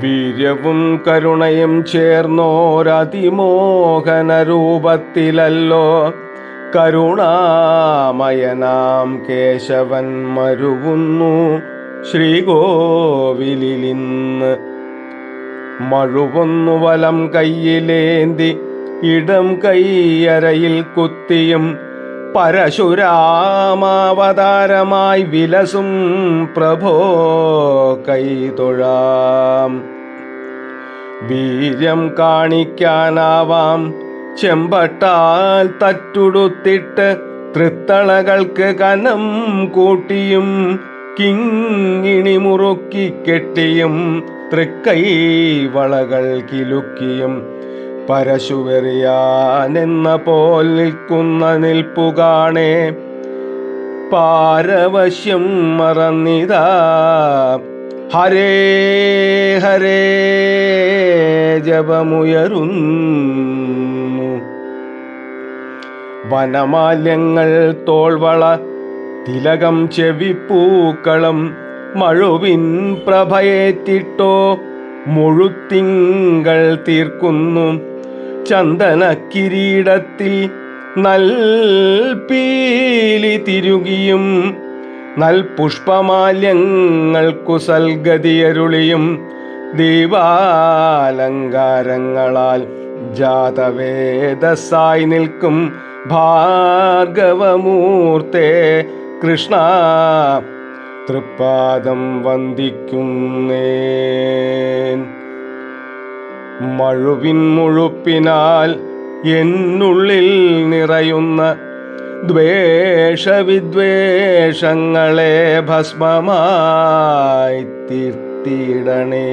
വീര്യവും കരുണയും ചേർന്നോരതിമോഹന രൂപത്തിലല്ലോ കരുണാമയനാം കേശവൻ മരുവുന്നു. ശ്രീകോവിലിന്ന് മഴുവൊന്നു വലം കയ്യിലേന്തി ഇടം കൈയരയിൽ കുത്തിയും പരശുരാമാവതാരമായി വിലസും പ്രഭോ കൈതൊഴാം വീര്യം കാണിക്കാനാവാം. ചെമ്പട്ടാൽ തറ്റുടുത്തിട്ട് തൃത്തളകൾക്ക് കനം കൂട്ടിയും കിങ്ങിണി മുറുക്കി കെട്ടിയും തൃക്കൈ വളകൾ കിലുക്കിയും പരശുവെറിയാനെന്ന പോൽ നിൽക്കുന്ന നിൽപ്പുകാണേ. പാരവശ്യം മറന്നിതാ. ഹരേ ഹരേ ജപമുയരുന്നു. വനമാല്യങ്ങൾ തോൾവള തിലകം ചെവിപ്പൂക്കളം മഴുവിൻ പ്രഭയേറ്റിട്ടോ മുഴുത്തിങ്കൾ തീർക്കുന്നു. ചന്ദന കിരീടത്തിൽ നൽപീലി തിരുകിയും നൽപുഷ്പമാല്യങ്ങൾക്കു സൽഗതിയരുളിയും ദീപാലങ്കാരങ്ങളാൽ ജാതവേദസായി നിൽക്കും ഭാർഗവമൂർത്തേ കൃഷ്ണ തൃപ്പാദം വന്ദിക്കുന്നേൻ. മഴുവിൻ മുഴുപ്പിനാൽ എന്നുള്ളിൽ നിറയുന്ന ദ്വേഷവിദ്വേഷങ്ങളെ ഭസ്മമായി തീർത്തിടണേ.